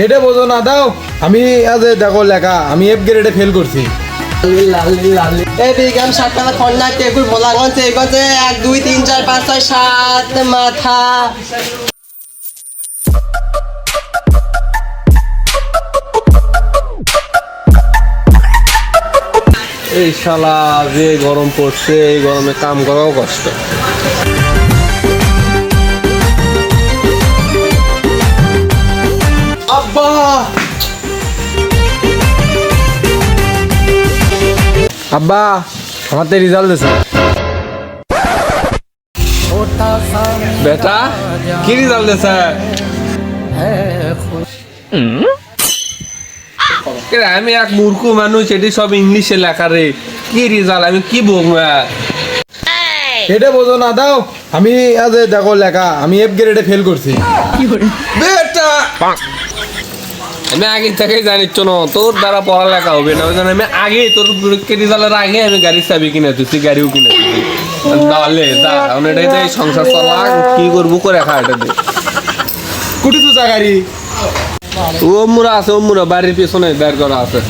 এটা বোঝো না দাও। আমি আজ দেখো লেখা আমি এফ গ্রেডে ফেল করছি। এই বিজ্ঞান সাতটা কন্যা টেকুর ভোলাগঞ্জ এইগঞ্জে এক দুই তিন চার পাঁচ ছয় সাত মাথা। এই শালা যে গরম পড়ছে এই গরমে কাম করাও কষ্ট। আব্বা! আব্বা আমার তো রেজাল্ট দিছে। বেটা কি রেজাল্ট দিছে? আমি এক মূর্খ মানুষ এটি সব ইংলিশে লেখা রে। কি রেজাল্ট আমি কি বলব? এটা বোঝো না দাও। আমি আজ দেখো লেখা আমি এফ গ্রেডে ফেল করছি। বেটা! আমি আগে থেকে জানি চলো তোর দ্বারা পড়ালেখা হবে না ওই জন্য আমি আগে তোর পরীক্ষা রেজাল্টের আগে আমি গাড়ির চাবি কিনে তুই গাড়িও কিনে দিবি তাহলে এখন এটাই তো সংসার চলা কি করব করে খা এটা দিয়ে। কুটি তো চাকারি ও মুরা আছে ও মুরা বাড়ির পিছনে বের করা আছে।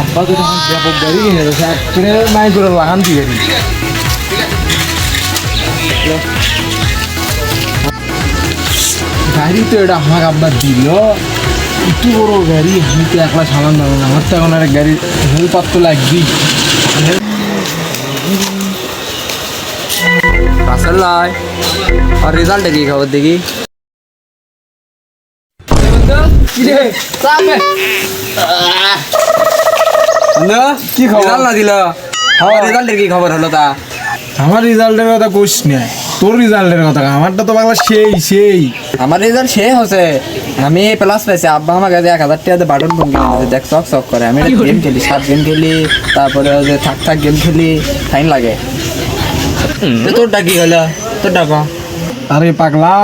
আব্বা তো তখন ব্যাপক গাড়ি কিনে দিয়েছে এক ট্রেনে নাই করে লাগান দি গাড়ি। গাড়ি তো এটা আমাকে আব্বা দিল। একটু বড় গাড়ি আমি তো একলা সামান না। আমার তো এখন আর গাড়ির হেল্পার তো লাগবেই। আসল নয় আর রেজাল্ট কি খবর দেখি। কি খবর? না দিল। আমার রেজাল্টের কি খবর হলো তা? আমার রেজাল্টের কথা কোশ নেই। তোর রেজাল্টের কথা আমারটা তো বাংলা সেই সেই। আমার রেজাল্ট সে হচ্ছে। আমি প্লাস পাইছি আব্বা আমার কাছে এক হাজার টাকা বাটন ফোন কিনে দেখ চক চক করে। আমি গেম খেলি সাত গেম খেলি তারপরে ওই যে থাক থাক গেম খেলি ফাইন লাগে। তোরটা কি হলো? তোরটা কো? আরে পাগলা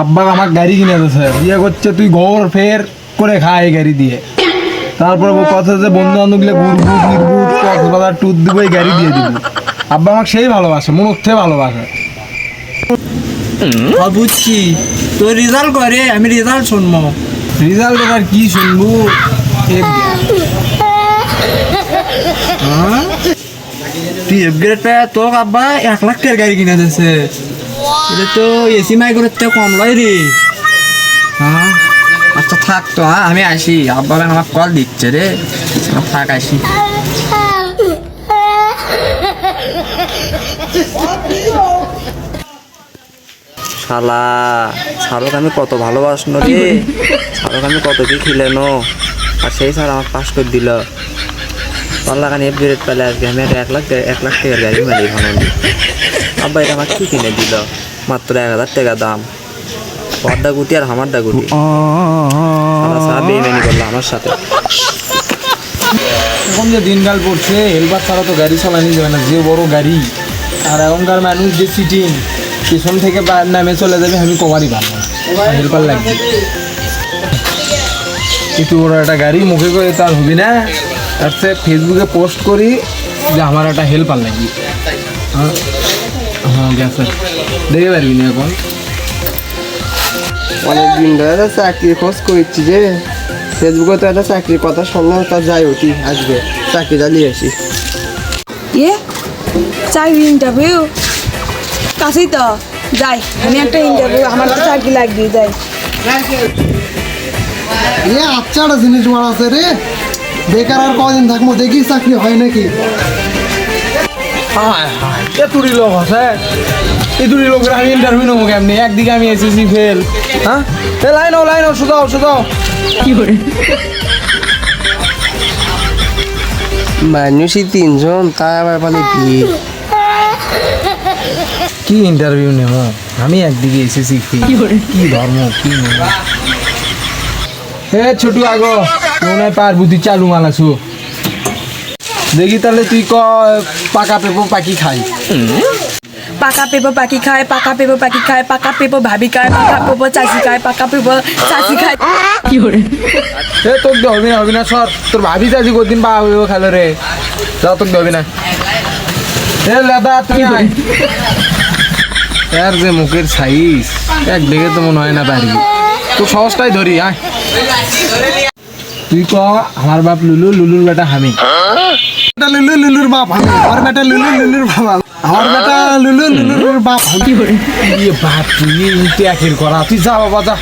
আব্বা আমার গাড়ি কিনে দিয়েছে। বিয়ে করছে তুই ঘর ফের করে খা এই গাড়ি দিয়ে। তারপরে ও কথা যে বন্ধু বান্ধবগুলো ঘুরবু ফিরবু কক্সবাজার ট্যুর দিব এই গাড়ি দিয়ে দিব। আব্বা আমাকে সেই ভালোবাসে মন উঠতে ভালোবাসে বুঝছি। তোর রেজাল্ট করে আমি রেজাল্ট শুনব। রেজাল্ট আর কি শুনব? তুই আপগ্রেড পেয়ে তোর আব্বা এক লাখ টাকার গাড়ি কিনে দিয়েছে এটা তো এসি মাইক্রোর থেকে কম লয় রে। হ্যাঁ? আচ্ছা থাক তো হ্যাঁ আমি আসি। আব্বা আমার কল দিচ্ছে রে। আচ্ছা, থাক আসি। শালা শালক আমি কত ভালোবাসনো রে? শালক আমি কত কি খিলেনো? আর সেই স্যার আমার পাস করে দিল। পাল্লা কানি গ্রেড পেলে আজকে আমি এক লাখ এক লাখ টাকার গাড়ি মেলে এখানে আব্বা, এটা আমার কি কিনে দিল? মাত্র এক হাজার টাকা দাম। পর্দা গুটি আর হামারদা গুটি। সারা সারা করল আমার সাথে। এখন যে দিনকাল পড়ছে, হেলপার ছাড়া তো গাড়ি চালানি যাবে না, যে বড় গাড়ি। আর এখনকার মানুষ যে সিটিং পিছন থেকে বা- নামে চলে যাবে আমি কমারই পারব না হেল্পার লাগবে। একটু বড় একটা গাড়ি মুখে করে তার হবি না। তার সে ফেসবুকে পোস্ট করি যে আমার একটা হেল্পার লাগবে। হ্যাঁ? হ্যাঁ গেছে দেখে পারবি না এখন। অনেক দিন ধরে চাকরি খোঁজ করছি যে ফেসবুকে তো একটা চাকরির কথা শুনলাম তা যাই উঠি আসবে। চাকরিটা নিয়ে আসি। ইয়ে চাকরি ইন্টারভিউ কাছেই তো। যাই আমি একটা ইন্টারভিউ আমার তো চাকরি লাগবে? যাই। এ আচ্ছা একটা জিনিস মারা আছে রে। বেকার আর কদিন থাকব দেখি চাকরি হয় নাকি। হায় হায় লোক আছে? লোকের আমি ইন্টারভিউ নেব কেমনি? একদিকে আমি এসএসসি ফেল হ্যাঁ? এ লাইন ও লাইন ও শুধাও শুধাও। মানুষই তিনজন তা আবার বলে ভিড় কি ইন্টারভিউ নেব? আমি একদিকে এসেছি কি ধর্ম কি নেব? হে ছোটু আগো মনে পার বুদ্ধি চালু মালাছু দেখি তাহলে তুই ক পাকা পেপো পাখি খাই। পাকা পেপো পাখি খায় পাকা পেপো পাখি খায় পাকা পেপো ভাবি খায় পাকা পেপো চাষি খায় পাকা পেপো চাষি খায়। কি করে? হে তোর দে হবি না হবি না সর তোর ভাবি চাচি কদিন পা হইব খেলো রে। যা তোর দে হবি না। হে দাদা তুই। এর যে মুখের সাইজ এক দেখে তো মনে হয় না পারবি তো সহজটাই ধরি আয় তুই ক আমার বাপ লুলু লুলুর বেটা হামি বেটা লুলু লুলুর বাপ আমি আমার বেটা লুলু লুলুর বাপ আমি। আমার বেটা লুলু লুলুর বাপ আমি ইয়ে বাপ তুই তুই একের করা তুই যা বাবা যা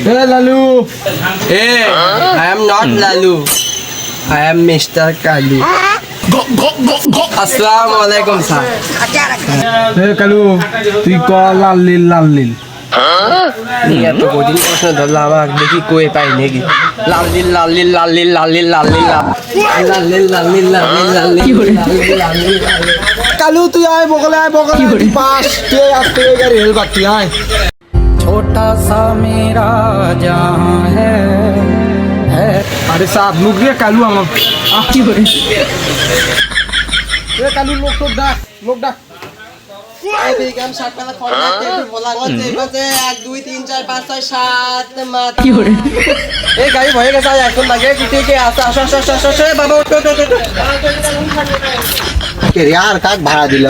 এ লালু এ I am not Lalu I am mister Kalu আসসালামু আলাইকুম স্যার এ কালু তুই ক লাল লীল লাল লীল এত কঠিন প্রশ্ন ধরলো আমার দেখি কই পাই নাকি লাল লীল লাল লীল লাল লীল লাল লীল লাল লীল লাল লীল লাল লীল লাল লীল কালু তুই আয় বগলে আয় বগলে পাস তুই আসতে গাড়ি হেল বাদ আয় ছোটা সা মেরা জাহাं है আরে সাপ মুখ দিয়ে কালু আমার। কি করে কালু লোক তো ডাক লোক ডাক। এই লাগে কি কাক ভাড়া দিল?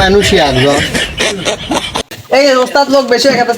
মানুষই আসব এই রোস্তার লোক বেশি একাতে